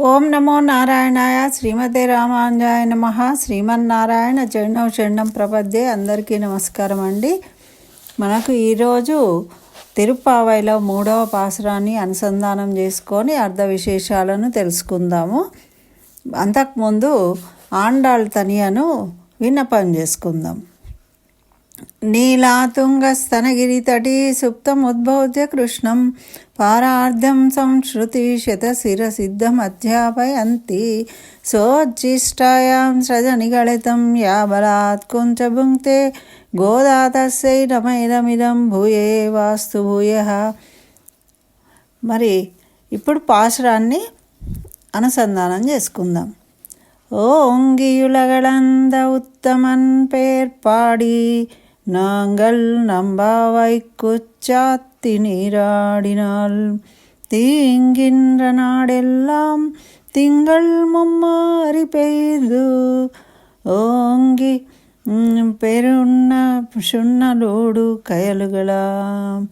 ఓం నమో నారాయణాయ శ్రీమతే రామాంజాయ నమ. శ్రీమన్నారాయణ చరణం శరణం ప్రపద్దే అందరికీ నమస్కారం అండి. మనకు ఈరోజు తిరుప్పావైలో మూడవ పాసురాన్ని అనుసంధానం చేసుకొని అర్ధ విశేషాలను తెలుసుకుందాము. అంతకుముందు ఆండాళ్ తనియను విన్నపం చేసుకుందాం. నీలాతుంగస్తనగిరి తటి సుప్తముద్భోజ్య కృష్ణం పారార్థం సంశ్రుతి శతశిర సిద్ధమధ్యాపయంతి సోజ్జిష్టాయాం స్రజ నిగళితం యాబలాత్ కుంచభుంక్తే గోదాతస్యై రమైరమిదం భూయే వాస్తు భూయ మరి ఇప్పుడు పాశురాన్ని అనుసంధానం చేసుకుందాం। ఓంగియులగళంద ఉత్తమన్ పేర్పాడి நாங்கள் நம்பாவை குச்சாத்தி நீராடினால் தீங்கின்ற நாடெல்லாம் திங்கள் மும்மாறி பெய்து ஓங்கி பெருண்ண சுண்ணலோடு கயலுகளாம்.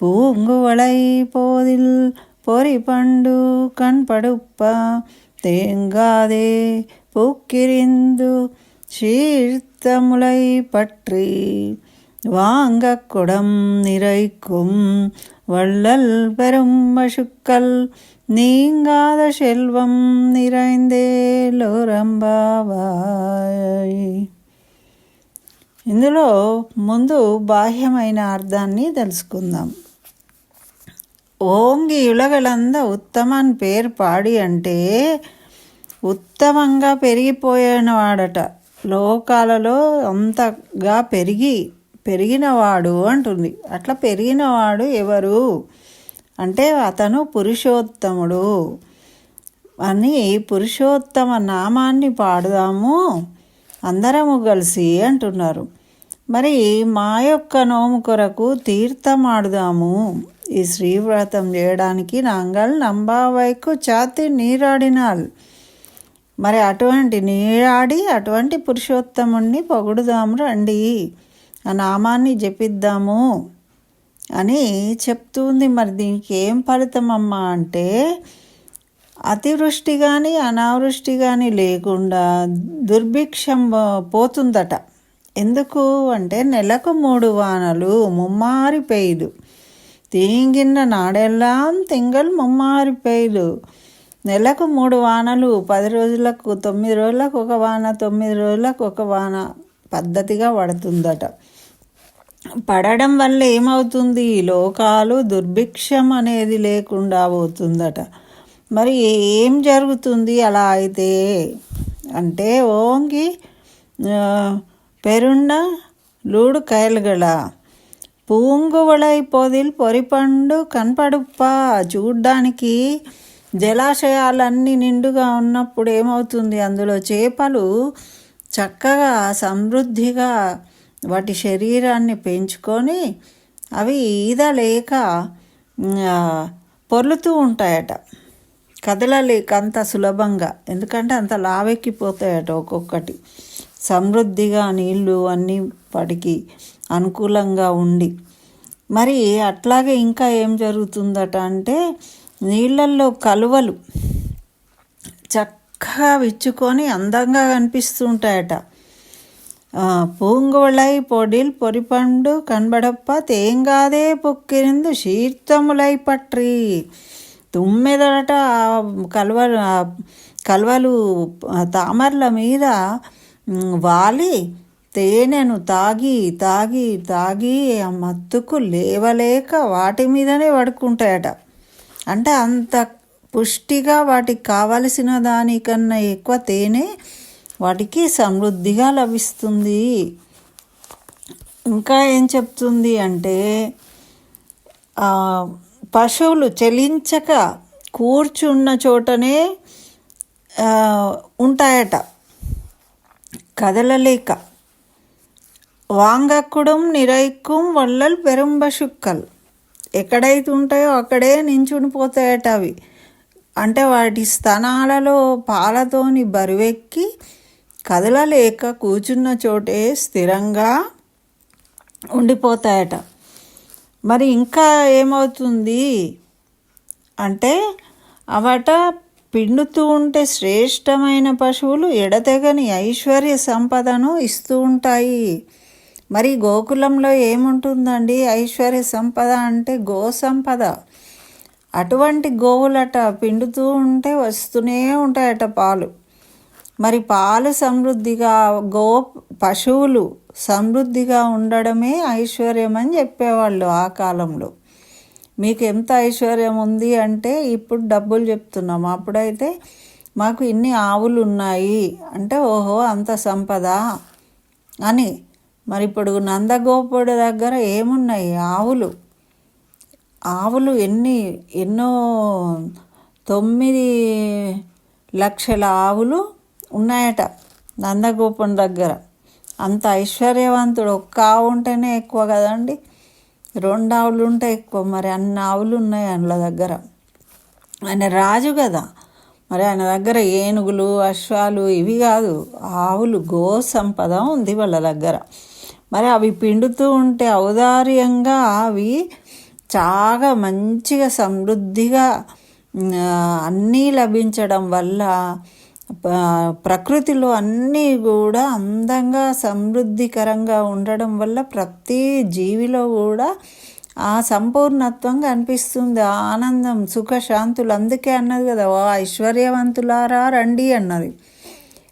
பூங்குவளை போதில் பொறி பண்டு கண் படுப்பா தேங்காதே பூக்கிரிந்து சித்தமுலை பற்றி வாங்க குடம் நிறைக்கும் வள்ளல் பெரும் பசுக்கள் நீங்காத செல்வம் நிறைந்தேலோரம்பாவாய். ఇందులో ముందు బాహ్యమైన అర్థాన్ని తెలుసుకుందాం. ఓంగి యులగలంద ఉత్తమ అని పేరు పాడి అంటే ఉత్తమంగా పెరిగిపోయిన వాడట. లోకాలలో అంతగా పెరిగి పెరిగినవాడు అంటుంది. అట్లా పెరిగినవాడు ఎవరు? అంటే అతను పురుషోత్తముడు. అని పురుషోత్తమ నామాన్ని పాడుదాము అందరము కలిసి అంటున్నారు. మరి మా యొక్క నోము కొరకు తీర్థం ఆడుదాము ఈ శ్రీవ్రతం చేయడానికి నాంగల్ నంబావైకు చాతి నీరాడినాల్. మరి అటువంటి నీడాడి అటువంటి పురుషోత్తముణ్ణి పొగుడుదాము రండి. ఆ నామాన్ని జపిద్దాము అని చెప్తుంది. మరి దీనికి ఏం ఫలితం అమ్మా అంటే అతివృష్టి కానీ అనావృష్టి కానీ లేకుండా దుర్భిక్షం పోతుందట. ఎందుకు అంటే నెలకు మూడు వానలు ముమ్మారి పెయ్యదు తీంగిన్న నాడెల్లాం తింగల్ ముమ్మారి పెయ్యదు నెలకు మూడు వానలు పది రోజులకు తొమ్మిది రోజులకు ఒక వాన తొమ్మిది రోజులకు ఒక వాన పద్ధతిగా పడుతుందట. పడడం వల్ల ఏమవుతుంది? లోకాలు దుర్భిక్షం అనేది లేకుండా పోతుందట. మరి ఏం జరుగుతుంది అలా అయితే? అంటే ఓంగి పెరుండ లూడు కయలుగల పూంగువళై పొదిల్ పొరిపండు కనపడుప్ప చూడ్డానికి జలాశయాలన్నీ నిండుగా ఉన్నప్పుడు ఏమవుతుంది? అందులో చేపలు చక్కగా సమృద్ధిగా వాటి శరీరాన్ని పెంచుకొని అవి ఈదలేక లేక పొర్లుతూ ఉంటాయట. కదలలేక అంత సులభంగా. ఎందుకంటే అంత లావెక్కిపోతాయట ఒక్కొక్కటి. సమృద్ధిగా నీళ్ళు అన్నీ వాటికి అనుకూలంగా ఉండి. మరి అట్లాగే ఇంకా ఏం జరుగుతుందట అంటే నీళ్ళల్లో కలువలు చక్కగా విచ్చుకొని అందంగా కనిపిస్తుంటాయట. ఆ, పూంగువళై పొడిల్ పొరిపండు కనబడప్ప తేంగాదే పొక్కిరిందు శీర్తములై పట్రి. తుమ్మెదట కలువలు కలువలు ఆ మీద వాలి తేనెను తాగి తాగి తాగి ఆ మత్తుకు లేవలేక వాటి మీదనే పడుకుంటాయట. అంటే అంత పుష్టిగా వాటికి కావలసిన దానికన్నా ఎక్కువ తేనె వాటికి సమృద్ధిగా లభిస్తుంది. ఇంకా ఏం చెప్తుంది అంటే పశువులు చెలించక కూర్చున్న చోటనే ఉంటాయట. కదలలేక. వాంగక్కుడం నిరైక్కుం వల్లల్ పెరుంబశుక్కల్ ఎక్కడైతే ఉంటాయో అక్కడే నించునిపోతాయట అవి. అంటే వాటి స్తనాలలో పాలతోని బరువెక్కి కదలలేక కూర్చున్న చోటే స్థిరంగా ఉండిపోతాయట. మరి ఇంకా ఏమవుతుంది అంటే అవట పిండుతూ ఉంటే శ్రేష్టమైన పశువులు ఎడతెగని ఐశ్వర్య సంపదను ఇస్తూ ఉంటాయి. మరి గోకులంలో ఏముంటుందండి? ఐశ్వర్య సంపద అంటే గో సంపద అటువంటి గోవులట పిండుతూ ఉంటే వస్తూనే ఉంటాయట పాలు. మరి పాలు సమృద్ధిగా గో పశువులు సమృద్ధిగా ఉండడమే ఐశ్వర్యం అని చెప్పేవాళ్ళు ఆ కాలంలో. మీకు ఎంత ఐశ్వర్యం ఉంది అంటే ఇప్పుడు డబ్బులు చెప్తున్నాం. అప్పుడైతే మాకు ఇన్ని ఆవులు ఉన్నాయి అంటే ఓహో అంత సంపద అని మరి ఇప్పుడు నందగోపుడు దగ్గర ఏమున్నాయి? ఆవులు. ఆవులు ఎన్ని ఎన్నో తొమ్మిది లక్షల ఆవులు ఉన్నాయట నందగోపం దగ్గర. అంత ఐశ్వర్యవంతుడు ఒక్క ఆవు ఉంటేనే ఎక్కువ కదండి. రెండు ఆవులు ఉంటే ఎక్కువ. మరి అన్ని ఆవులు ఉన్నాయి అందులో దగ్గర. ఆయన రాజు కదా. మరి ఆయన దగ్గర ఏనుగులు అశ్వాలు ఇవి కాదు. ఆవులు గో సంపద ఉంది వాళ్ళ దగ్గర. మరి అవి పిండుతూ ఉంటే ఔదార్యంగా అవి చాలా మంచిగా సమృద్ధిగా అన్నీ లభించడం వల్ల ప్రకృతిలో అన్నీ కూడా అందంగా సమృద్ధికరంగా ఉండడం వల్ల ప్రతి జీవిలో కూడా ఆ సంపూర్ణత్వం కనిపిస్తుంది. ఆనందం సుఖశాంతులు అందుకే అన్నది కదా ఓ ఐశ్వర్యవంతులారా రండి అన్నది.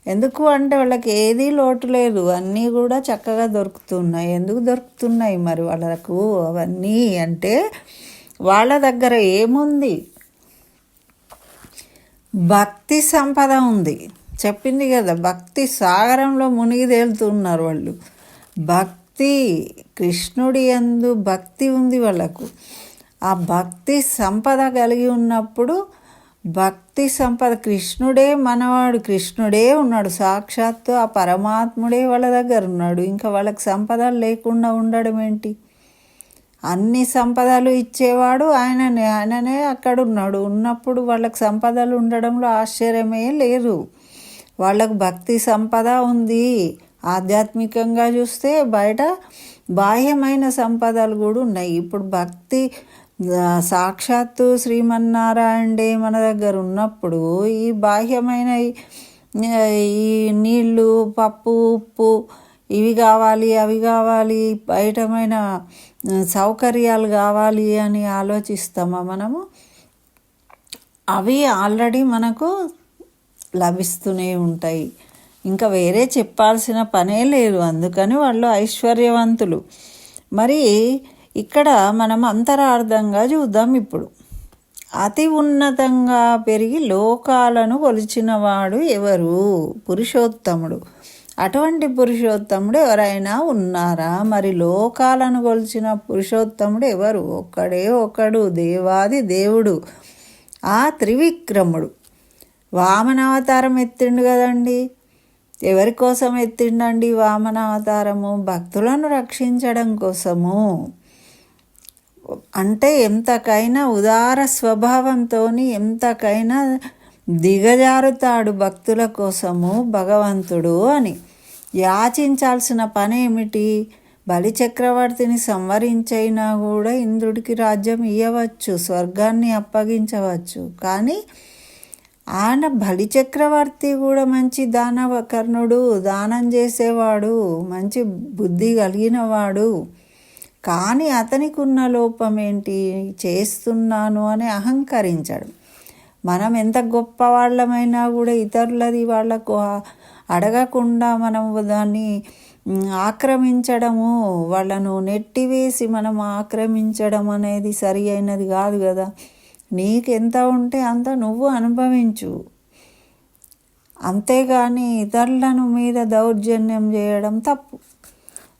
ఎందుకు అంటే వాళ్ళకి ఏదీ లోటు లేదు. అన్నీ కూడా చక్కగా దొరుకుతున్నాయి. ఎందుకు దొరుకుతున్నాయి మరి వాళ్ళకు? అవన్నీ అంటే వాళ్ళ దగ్గర ఏముంది? భక్తి సంపద ఉంది. చెప్పింది కదా భక్తి సాగరంలో మునిగి తేలుతున్నారు వాళ్ళు. భక్తి కృష్ణుడి ఎందు భక్తి ఉంది వాళ్ళకు. ఆ భక్తి సంపద కలిగి ఉన్నప్పుడు భక్తి సంపద. కృష్ణుడే మనవాడు కృష్ణుడే ఉన్నాడు. సాక్షాత్తు ఆ పరమాత్ముడే వాళ్ళ దగ్గర ఉన్నాడు. ఇంకా వాళ్ళకి సంపద లేకుండా ఉండడం ఏంటి? అన్ని సంపదలు ఇచ్చేవాడు ఆయననే ఆయననే అక్కడ ఉన్నాడు. ఉన్నప్పుడు వాళ్ళకి సంపదలు ఉండడంలో ఆశ్చర్యమే లేదు. వాళ్ళకు భక్తి సంపద ఉంది. ఆధ్యాత్మికంగా చూస్తే బయట బాహ్యమైన సంపదలు కూడా ఉన్నాయి. ఇప్పుడు భక్తి సాక్షాత్తు శ్రీమన్నారాయణే మన దగ్గర ఉన్నప్పుడు ఈ బాహ్యమైన ఈ నీళ్ళు పప్పు ఉప్పు ఇవి కావాలి అవి కావాలి బయటమైన సౌకర్యాలు కావాలి అని ఆలోచిస్తామా మనము? అవి ఆల్రెడీ మనకు లభిస్తూనే ఉంటాయి. ఇంకా వేరే చెప్పాల్సిన పనే లేదు. అందుకని వాళ్ళు ఐశ్వర్యవంతులు. మరి ఇక్కడ మనం అంతరార్థంగా చూద్దాం ఇప్పుడు. అతి ఉన్నతంగా పెరిగి లోకాలను కొలిచినవాడు ఎవరు? పురుషోత్తముడు. అటువంటి పురుషోత్తముడు ఎవరైనా ఉన్నారా? మరి లోకాలను కొలిచిన పురుషోత్తముడు ఎవరు? ఒక్కడే ఒకడు దేవాది దేవుడు ఆ త్రివిక్రముడు. వామనావతారం ఎత్తిండు కదండి. ఎవరి కోసం ఎత్తిండండి వామనావతారము? భక్తులను రక్షించడం కోసము. అంటే ఎంతకైనా ఉదార స్వభావంతో ఎంతకైనా దిగజారుతాడు భక్తుల కోసము భగవంతుడు అని. యాచించాల్సిన పని ఏమిటి బలిచక్రవర్తిని సంవరించైనా కూడా ఇంద్రుడికి రాజ్యం ఇవ్వవచ్చు స్వర్గాన్ని అప్పగించవచ్చు. కానీ ఆయన బలిచక్రవర్తి కూడా మంచి దానవకర్ణుడు దానం చేసేవాడు మంచి బుద్ధి కలిగినవాడు. కానీ అతనికి ఉన్న లోపం ఏంటి చేస్తున్నాను అని అహంకరించడం. మనం ఎంత గొప్ప వాళ్ళమైనా కూడా ఇతరులది వాళ్ళకు అడగకుండా మనం దాన్ని ఆక్రమించడము వాళ్ళను నెట్టివేసి మనం ఆక్రమించడం అనేది సరి అయినది కాదు కదా. నీకెంత ఉంటే అంత నువ్వు అనుభవించు. అంతేగాని ఇతరులను మీద దౌర్జన్యం చేయడం తప్పు.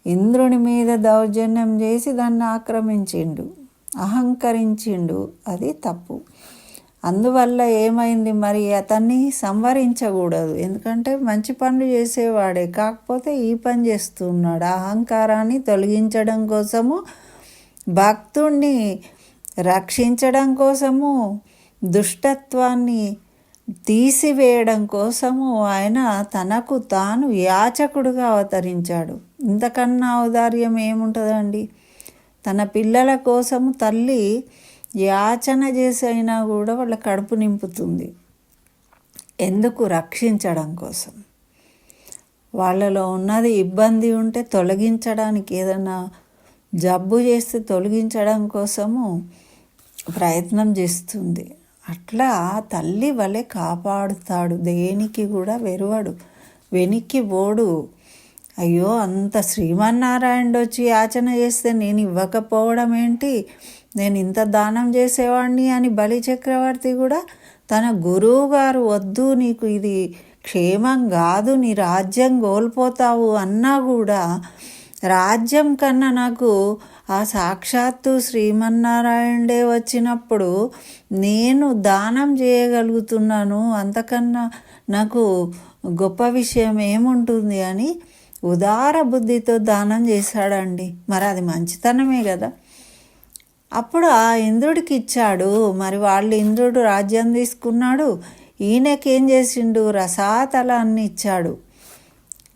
ఇంద్రుని మీద దౌర్జన్యం చేసి దాన్ని ఆక్రమించిండు అహంకరించిండు. అది తప్పు. అందువల్ల ఏమైంది మరి? అతన్ని సంవరించకూడదు. ఎందుకంటే మంచి పనులు చేసేవాడే. కాకపోతే ఈ పని చేస్తున్నాడు. అహంకారాన్ని తొలగించడం కోసము భక్తుణ్ణి రక్షించడం కోసము దుష్టత్వాన్ని తీసివేయడం కోసము ఆయన తనకు తాను యాచకుడుగా అవతరించాడు. ఇంతకన్నా ఔదార్యం ఏముంటుందండి? తన పిల్లల కోసము తల్లి యాచన చేసి అయినా కూడా వాళ్ళ కడుపు నింపుతుంది. ఎందుకు రక్షించడం కోసం? వాళ్ళలో ఉన్నది ఇబ్బంది ఉంటే తొలగించడానికి ఏదైనా జబ్బు చేస్తే తొలగించడం కోసము ప్రయత్నం చేస్తుంది. అట్లా తల్లి వలె కాపాడుతాడు. దేనికి కూడా వెరువడు వెనక్కి పోడు. అయ్యో అంత శ్రీమన్నారాయణుడు వచ్చి యాచన చేస్తే నేను ఇవ్వకపోవడం ఏంటి? నేను ఇంత దానం చేసేవాడిని అని బలి చక్రవర్తి కూడా తన గురువు గారు వద్దు నీకు ఇది క్షేమం కాదు నీ రాజ్యం కోల్పోతావు అన్నా కూడా రాజ్యం కన్నా నాకు ఆ సాక్షాత్తు శ్రీమన్నారాయణుడే వచ్చినప్పుడు నేను దానం చేయగలుగుతున్నాను. అంతకన్నా నాకు గొప్ప విషయం ఏముంటుంది అని ఉదార బుద్ధితో దానం చేశాడండి. మరి అది మంచితనమే కదా. అప్పుడు ఆ ఇంద్రుడికి ఇచ్చాడు. మరి వాళ్ళు ఇంద్రుడు రాజ్యం తీసుకున్నాడు. ఈయనకేం చేసిండు? రసాతలాన్ని ఇచ్చాడు.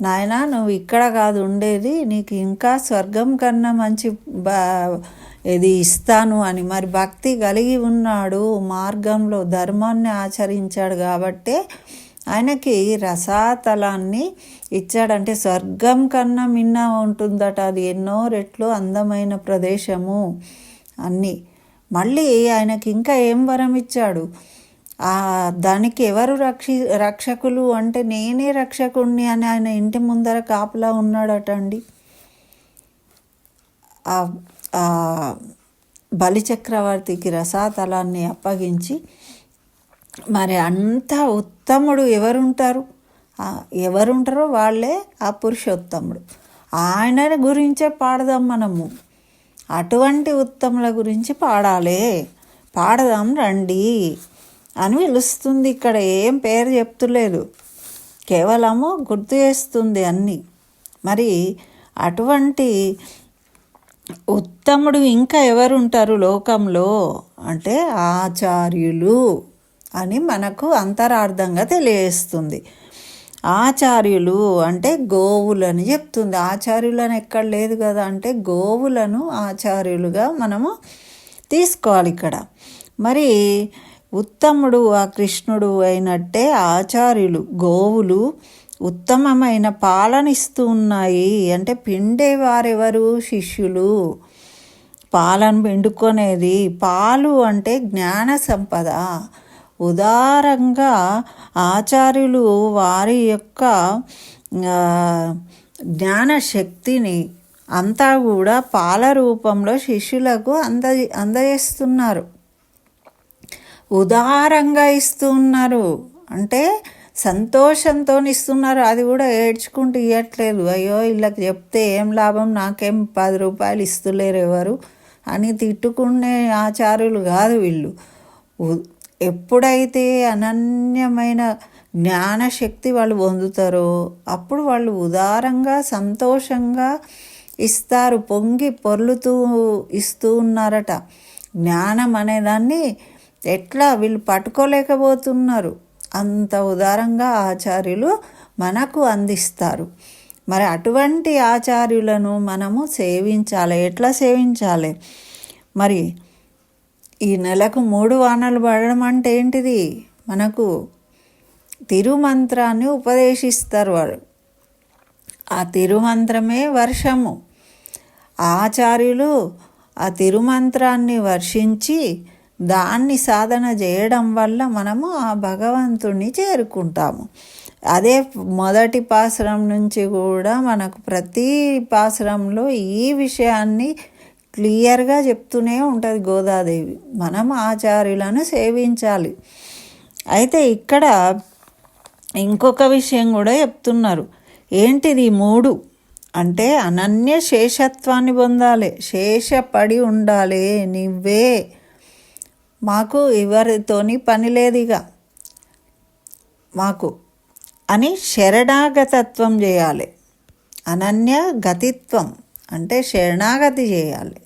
నాయన నువ్వు ఇక్కడ కాదు ఉండేది నీకు ఇంకా స్వర్గం కన్నా మంచి బా ఇది ఇస్తాను అని. మరి భక్తి కలిగి ఉన్నాడు. మార్గంలో ధర్మాన్ని ఆచరించాడు కాబట్టే ఆయనకి రసాతలాన్ని ఇచ్చాడంటే స్వర్గం కన్నా మిన్న ఉంటుందట. అది ఎన్నో రెట్లు అందమైన ప్రదేశము అన్నీ. మళ్ళీ ఆయనకి ఇంకా ఏం వరం ఇచ్చాడు? దానికి ఎవరు రక్షి రక్షకులు? అంటే నేనే రక్షకుణ్ణి అని ఆయన ఇంటి ముందర కాపలా ఉన్నాడట అండి బలిచక్రవర్తికి రసాతలాన్ని అప్పగించి మరి అంత ఉత్తముడు ఎవరుంటారు? ఎవరుంటారో వాళ్ళే ఆ పురుషోత్తముడు. ఆయన గురించే పాడదాం మనము. అటువంటి ఉత్తముల గురించి పాడాలి. పాడదాం రండి అని పిలుస్తుంది. ఇక్కడ ఏం పేరు చెప్తులేదు. కేవలము గుర్తు చేస్తుంది అన్నీ. మరి అటువంటి ఉత్తముడు ఇంకా ఎవరుంటారు లోకంలో? అంటే ఆచార్యులు. అని మనకు అంతరార్థంగా తెలియజేస్తుంది. ఆచార్యులు అంటే గోవులని చెప్తుంది. ఆచార్యులను ఎక్కడ లేదు కదా అంటే గోవులను ఆచార్యులుగా మనము తీసుకోవాలి ఇక్కడ. మరి ఉత్తముడు ఆ కృష్ణుడు అయినట్టే ఆచార్యులు గోవులు ఉత్తమమైన పాలనిస్తూ ఉన్నాయి. అంటే పిండేవారెవరు శిష్యులు. పాలను పిండుకొనేది పాలు అంటే జ్ఞాన సంపద. ఉదారంగా ఆచార్యులు వారి యొక్క జ్ఞానశక్తిని అంతా కూడా పాల రూపంలో శిష్యులకు అంద అందజేస్తున్నారు. ఉదారంగా ఇస్తున్నారు అంటే సంతోషంతో ఇస్తున్నారు అది కూడా ఏడ్చుకుంటూ ఇవ్వట్లేదు అయ్యో వీళ్ళకి చెప్తే ఏం లాభం? నాకేం పది రూపాయలు ఇస్తులేరు ఎవరు? అని తిట్టుకునే ఆచార్యులు కాదు వీళ్ళు. ఎప్పుడైతే అనన్యమైన జ్ఞానశక్తి వాళ్ళు పొందుతారో అప్పుడు వాళ్ళు ఉదారంగా సంతోషంగా ఇస్తారు పొంగి పొర్లుతూ ఇస్తూ ఉన్నారట. జ్ఞానం అనేదాన్ని ఎట్లా వీళ్ళు పట్టుకోలేకపోతున్నారు? అంత ఉదారంగా ఆచార్యులు మనకు అందిస్తారు. మరి అటువంటి ఆచార్యులను మనము సేవించాలి. ఎట్లా సేవించాలి? మరి ఈ నెలకు మూడు వానలు పడడం అంటే ఏంటిది? మనకు తిరుమంత్రాన్ని ఉపదేశిస్తారు వాడు ఆ తిరుమంత్రమే వర్షము. ఆచార్యులు ఆ తిరుమంత్రాన్ని వర్షించి దాన్ని సాధన చేయడం వల్ల మనము ఆ భగవంతుణ్ణి చేరుకుంటాము. అదే మొదటి పాసరం నుంచి కూడా మనకు ప్రతి పాసరంలో ఈ విషయాన్ని క్లియర్గా చెప్తూనే ఉంటుంది గోదాదేవి. మనం ఆచార్యులను సేవించాలి. అయితే ఇక్కడ ఇంకొక విషయం కూడా చెప్తున్నారు. ఏంటిది మూడు? అంటే అనన్య శేషత్వాన్ని పొందాలి. శేషపడి ఉండాలి నువ్వే మాకు ఎవరితోని పని లేదుగా. మాకు అని శరణాగతత్వం చేయాలి. అనన్య గతిత్వం. అంటే శరణాగతి చేయాలి.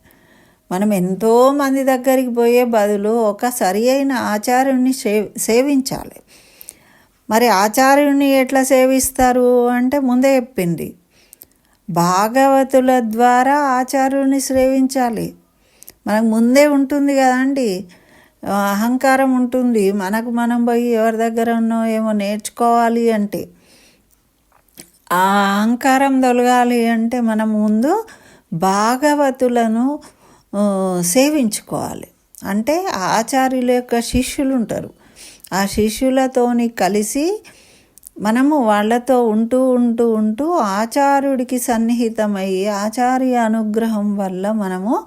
మనం ఎంతోమంది దగ్గరికి పోయే బదులు ఒక సరి అయిన ఆచార్యుని సేవించాలి. మరి ఆచార్యుని ఎట్లా సేవిస్తారు అంటే ముందే చెప్పింది. భాగవతుల ద్వారా ఆచార్యుని సేవించాలి. మనకు ముందే ఉంటుంది కదండి. అహంకారం ఉంటుంది. మనకు మనం పోయి ఎవరి దగ్గర ఉన్నో ఏమో నేర్చుకోవాలి అంటే. ఆ అహంకారం తొలగాలి అంటే మనం ముందు భాగవతులను సేవించుకోవాలి. అంటే ఆచార్యుల యొక్క శిష్యులు ఉంటారు ఆ శిష్యులతోని కలిసి మనము వాళ్ళతో ఉంటూ ఉంటూ ఉంటూ ఆచార్యుడికి సన్నిహితమయ్యి ఆచార్య అనుగ్రహం వల్ల మనము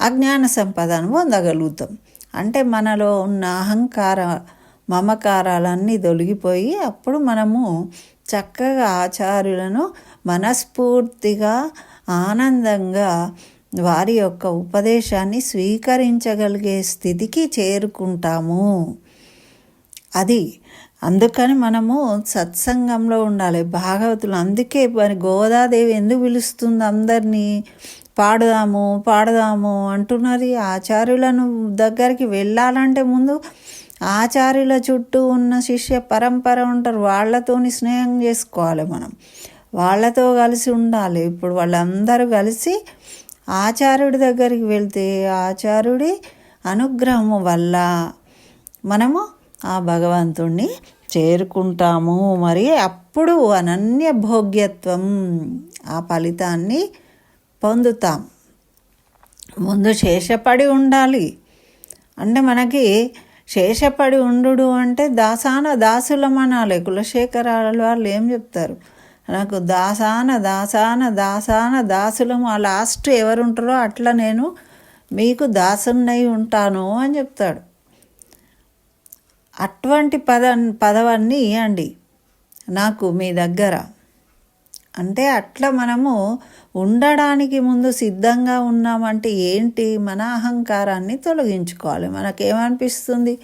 అజ్ఞాన సంపదను పొందగలుగుతాం. అంటే మనలో ఉన్న అహంకార మమకారాలన్నీ తొలగిపోయి అప్పుడు మనము చక్కగా ఆచార్యులను మనస్ఫూర్తిగా ఆనందంగా వారి యొక్క ఉపదేశాన్ని స్వీకరించగలిగే స్థితికి చేరుకుంటాము. అది అందుకని మనము సత్సంగంలో ఉండాలి. భాగవతులు అందుకే మరి గోదాదేవి ఎందుకు పిలుస్తుంది అందరినీ? పాడుదాము పాడదాము అంటున్నది ఆచార్యులను దగ్గరికి వెళ్ళాలంటే ముందు ఆచార్యుల చుట్టూ ఉన్న శిష్య పరంపర ఉంటారు. వాళ్ళతోని స్నేహం చేసుకోవాలి మనం. వాళ్ళతో కలిసి ఉండాలి. ఇప్పుడు వాళ్ళందరూ కలిసి ఆచార్యుడి దగ్గరికి వెళ్తే ఆచార్యుడి అనుగ్రహము వల్ల మనము ఆ భగవంతుణ్ణి చేరుకుంటాము. మరి అప్పుడు అనన్య భోగ్యత్వం ఆ ఫలితాన్ని పొందుతాం. ముందు శేషపడి ఉండాలి. అంటే మనకి శేషపడి ఉండు అంటే దాసాన దాసులమనాలే. అనాలి కులశేఖరాల వాళ్ళు ఏం చెప్తారు? నాకు దాసాన దాసాన దాసాన దాసులము ఆ లాస్ట్ ఎవరుంటారో అట్లా నేను మీకు దాసున్నై ఉంటాను అని చెప్తాడు. అటువంటి పద పదవాన్ని ఇవ్వండి నాకు మీ దగ్గర. అంటే అట్లా మనము ఉండడానికి ముందు సిద్ధంగా ఉన్నామంటే ఏంటి? మన అహంకారాన్ని తొలగించుకోవాలి. మనకేమనిపిస్తుంది?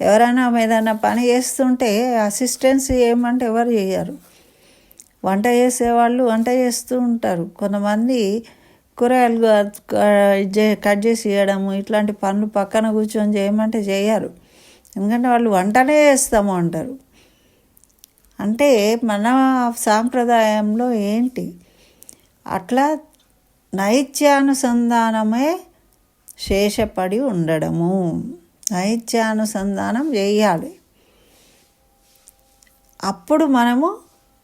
ఎవరైనా ఏదైనా పని చేస్తుంటే అసిస్టెన్స్ చేయమంటే ఎవరు చేయరు? వంట చేసేవాళ్ళు వంట చేస్తూ ఉంటారు. కొంతమంది కూరగాయలు కట్ చేసి ఇవ్వడము ఇట్లాంటి పనులు పక్కన కూర్చొని చేయమంటే చేయరు. ఎందుకంటే వాళ్ళు వంటనే చేస్తాము అంటారు. అంటే మన సాంప్రదాయంలో ఏంటి? అట్లా నైత్యానుసంధానమే శేషపడి ఉండడము. నైత్యానుసంధానం చేయాలి. అప్పుడు మనము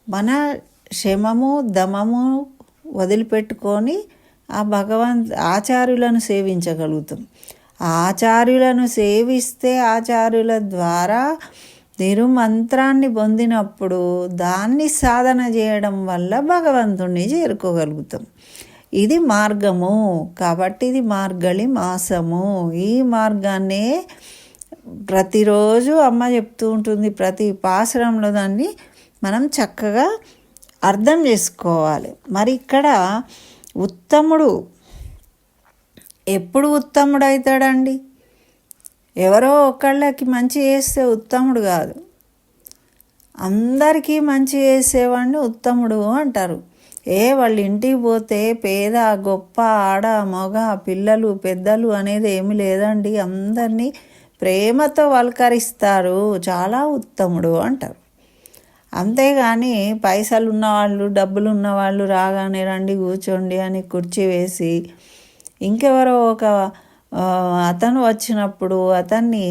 మన శమము దమము వదిలిపెట్టుకొని ఆ భగవంత్ ఆచార్యులను సేవించగలుగుతాం. ఆచార్యులను సేవిస్తే ఆచార్యుల ద్వారా తిరుమంత్రాన్ని పొందినప్పుడు దాన్ని సాధన చేయడం వల్ల భగవంతుణ్ణి చేరుకోగలుగుతాం. ఇది మార్గము. కాబట్టి ఇది మార్గళి మాసము. ఈ మార్గాన్నే ప్రతిరోజు అమ్మ చెప్తూ ఉంటుంది. ప్రతి పాసరంలో దాన్ని మనం చక్కగా అర్థం చేసుకోవాలి. మరి ఇక్కడ ఉత్తముడు ఎప్పుడు ఉత్తముడు అవుతాడండి ఎవరో ఒకళ్ళకి మంచి చేస్తే ఉత్తముడు కాదు. అందరికీ మంచి చేసేవాడిని ఉత్తముడు అంటారు. ఏ వాళ్ళ ఇంటికి పోతే పేద గొప్ప ఆడ మగ పిల్లలు పెద్దలు అనేది ఏమి లేదండి. అందరినీ ప్రేమతో వలకరిస్తారు. చాలా ఉత్తముడు అంటారు. అంతేగాని పైసలు ఉన్నవాళ్ళు డబ్బులు ఉన్నవాళ్ళు రాగానే రండి కూర్చోండి అని కుర్చీ వేసి ఇంకెవరో ఒక అతను వచ్చినప్పుడు అతన్ని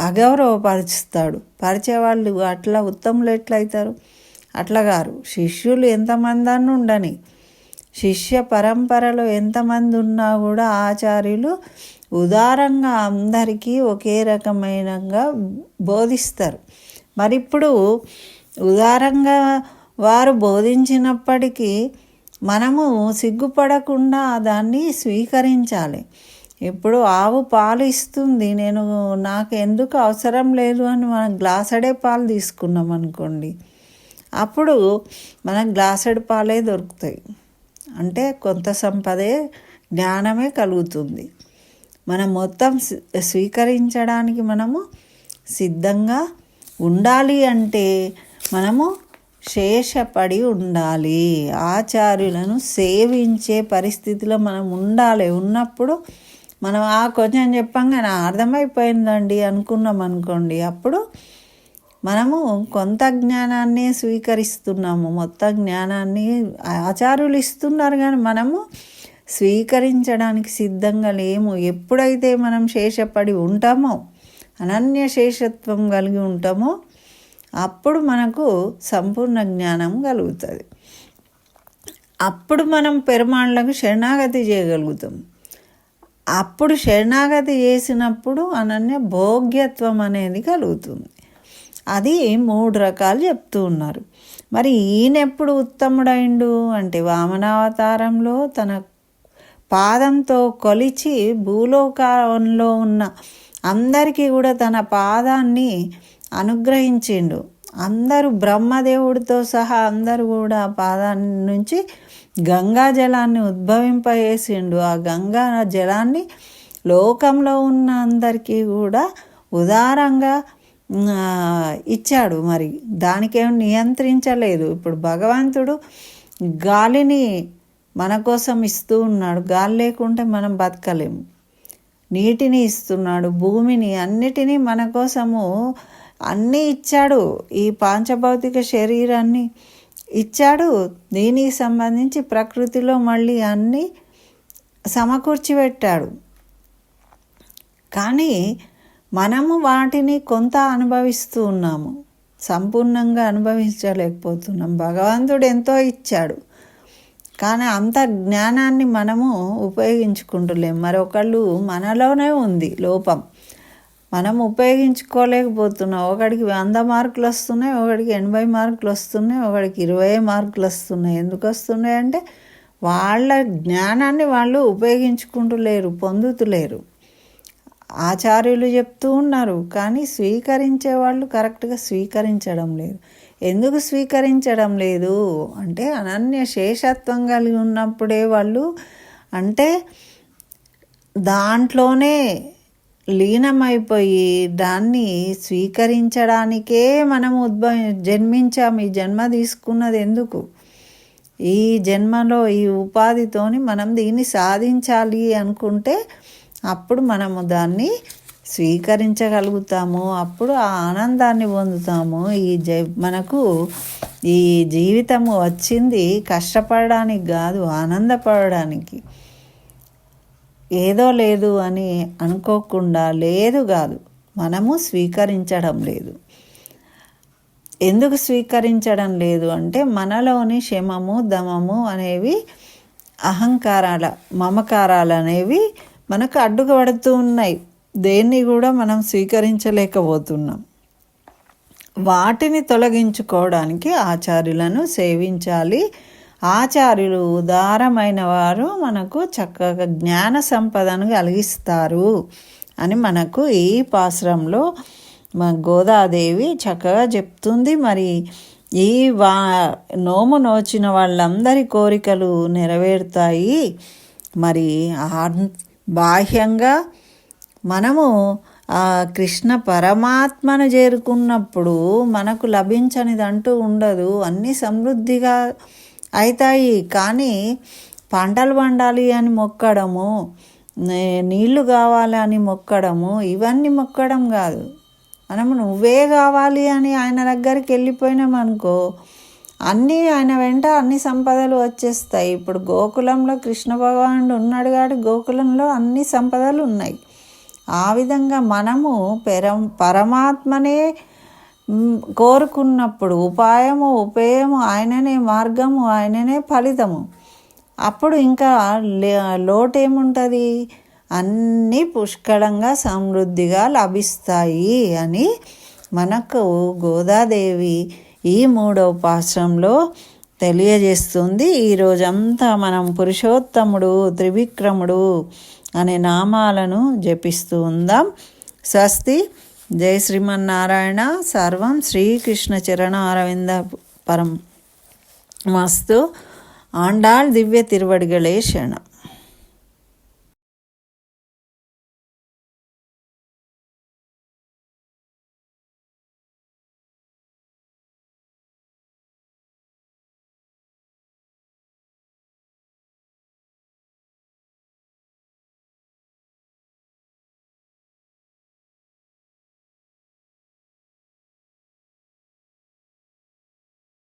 అగౌరవపరుస్తాడు. పరిచేవాళ్ళు అట్లా ఉత్తములు ఎట్లయితారు? అట్లా గారు శిష్యులు ఎంతమంది అని ఉండని. శిష్య పరంపరలో ఎంతమంది ఉన్నా కూడా ఆచార్యులు ఉదారంగా అందరికీ ఒకే రకమైనగా బోధిస్తారు. మరి ఇప్పుడు ఉదారంగా వారు బోధించినప్పటికీ మనము సిగ్గుపడకుండా దాన్ని స్వీకరించాలి. ఇప్పుడు ఆవు పాలు ఇస్తుంది నేను నాకు ఎందుకు అవసరం లేదు అని మనం గ్లాసడే పాలు తీసుకున్నాం అనుకోండి. అప్పుడు మనకు గ్లాసెడ్ పాలే దొరుకుతాయి. అంటే కొంత సంపదే జ్ఞానమే కలుగుతుంది. మనం మొత్తం స్వీకరించడానికి మనము సిద్ధంగా ఉండాలి అంటే మనము శేషపడి ఉండాలి. ఆచార్యులను సేవించే పరిస్థితిలో మనం ఉండాలి. ఉన్నప్పుడు మనం ఆ కొంచెం చెప్పంగానే అర్థమైపోయిందండి అనుకున్నాం అనుకోండి. అప్పుడు మనము కొంత జ్ఞానాన్ని స్వీకరిస్తున్నాము. మొత్తం జ్ఞానాన్ని ఆచార్యులు ఇస్తున్నారు కానీ మనము స్వీకరించడానికి సిద్ధంగా లేము. ఎప్పుడైతే మనం శేషపడి ఉంటామో అనన్య శేషత్వం కలిగి ఉంటామో అప్పుడు మనకు సంపూర్ణ జ్ఞానం కలుగుతుంది. అప్పుడు మనం పెరుమాళ్ళకు శరణాగతి చేయగలుగుతాం. అప్పుడు శరణాగతి చేసినప్పుడు అనన్య భోగ్యత్వం అనేది కలుగుతుంది. అది మూడు రకాలు చెప్తూ ఉన్నారు. మరి ఈయన ఎప్పుడు ఉత్తముడైండు? అంటే వామనావతారంలో తన పాదంతో కొలిచి భూలోకంలో ఉన్న అందరికీ కూడా తన పాదాన్ని అనుగ్రహించిండు. అందరూ బ్రహ్మదేవుడితో సహా అందరూ కూడా పాదాన్ని నుంచి గంగా జలాన్ని ఉద్భవింపజేసిండు. ఆ గంగా జలాన్ని లోకంలో ఉన్న అందరికీ కూడా ఉదారంగా ఇచ్చాడు. మరి దానికేం నియంత్రించలేదు. ఇప్పుడు భగవంతుడు గాలిని మన కోసం ఇస్తూ ఉన్నాడు. గాలి లేకుంటే మనం బతకలేము. నీటిని ఇస్తున్నాడు. భూమిని అన్నిటినీ మన కోసము అన్నీ ఇచ్చాడు. ఈ పాంచభౌతిక శరీరాన్ని ఇచ్చాడు. దీనికి సంబంధించి ప్రకృతిలో మళ్ళీ అన్నీ సమకూర్చి పెట్టాడు కానీ మనము వాటిని కొంత అనుభవిస్తూ ఉన్నాము. సంపూర్ణంగా అనుభవించలేకపోతున్నాం. భగవంతుడు ఎంతో ఇచ్చాడు. కానీ అంత జ్ఞానాన్ని మనము ఉపయోగించుకుంటలేం మరొకళ్ళు మనలోనే ఉంది లోపం. మనం ఉపయోగించుకోలేకపోతున్నాం. ఒకడికి వంద మార్కులు వస్తున్నాయి ఒకడికి ఎనభై మార్కులు వస్తున్నాయి ఒకడికి ఇరవై మార్కులు వస్తున్నాయి. ఎందుకు వస్తున్నాయి అంటే వాళ్ళ జ్ఞానాన్ని వాళ్ళు ఉపయోగించుకుంటలేరు పొందుతులేరు ఆచార్యులు చెప్తూ ఉన్నారు కానీ స్వీకరించే వాళ్ళు కరెక్ట్గా స్వీకరించడం లేదు. ఎందుకు స్వీకరించడం లేదు? అంటే అనన్య శేషత్వం కలిగి ఉన్నప్పుడే వాళ్ళు అంటే దాంట్లోనే లీనమైపోయి దాన్ని స్వీకరించడానికే మనం ఉద్భవ జన్మించాము. ఈ జన్మ తీసుకున్నది ఎందుకు? ఈ జన్మలో ఈ ఉపాధితోని మనం దీన్ని సాధించాలి అనుకుంటే అప్పుడు మనము దాన్ని స్వీకరించగలుగుతాము. అప్పుడు ఆ ఆనందాన్ని పొందుతాము. ఈ జ మనకు ఈ జీవితము వచ్చింది కష్టపడడానికి కాదు ఆనందపడడానికి. ఏదో లేదు అని అనుకోకుండా లేదు కాదు. మనము స్వీకరించడం లేదు. ఎందుకు స్వీకరించడం లేదు అంటే మనలోని శమము దమము అనేవి అహంకారాల మమకారాలు అనేవి మనకు అడ్డుకబడుతూ ఉన్నాయి. దేన్ని కూడా మనం స్వీకరించలేకపోతున్నాం. వాటిని తొలగించుకోవడానికి ఆచార్యులను సేవించాలి. ఆచార్యులు ఉదారమైన వారు మనకు చక్కగా జ్ఞాన సంపదను కలిగిస్తారు అని మనకు ఈ పాశ్రంలో గోదాదేవి చక్కగా చెప్తుంది. మరి ఈ వా నోము నోచిన వాళ్ళందరి కోరికలు నెరవేరుతాయి. మరి బాహ్యంగా మనము ఆ కృష్ణ పరమాత్మను చేరుకున్నప్పుడు మనకు లభించనిదంటూ ఉండదు. అన్నీ సమృద్ధిగా అవుతాయి కానీ పంటలు పండాలి అని మొక్కడము నీళ్ళు కావాలి అని మొక్కడము ఇవన్నీ మొక్కడం కాదు. మనము నువ్వే కావాలి అని ఆయన దగ్గరికి వెళ్ళిపోయినాం అనుకో అన్నీ ఆయన వెంట అన్ని సంపదలు వచ్చేస్తాయి. ఇప్పుడు గోకులంలో కృష్ణ భగవానుడు ఉన్నాడు కాబట్టి గోకులంలో అన్ని సంపదలు ఉన్నాయి. ఆ విధంగా మనము పెరం పరమాత్మనే కోరుకున్నప్పుడు ఉపాయము ఉపేయము ఆయననే మార్గము ఆయననే ఫలితము. అప్పుడు ఇంకా లోటు ఏముంటుంది అన్నీ పుష్కలంగా సమృద్ధిగా లభిస్తాయి అని మనకు గోదాదేవి ఈ మూడవ పాశ్రంలో తెలియజేస్తుంది. ఈరోజంతా మనం పురుషోత్తముడు త్రివిక్రముడు అనే నామాలను జపిస్తూ ఉందాం. స్వస్తి. జై శ్రీమన్నారాయణ సర్వం శ్రీకృష్ణ చరణ అరవింద పరం. మస్తు. ఆండాళ్ దివ్య తిరువడిగళే శరణం.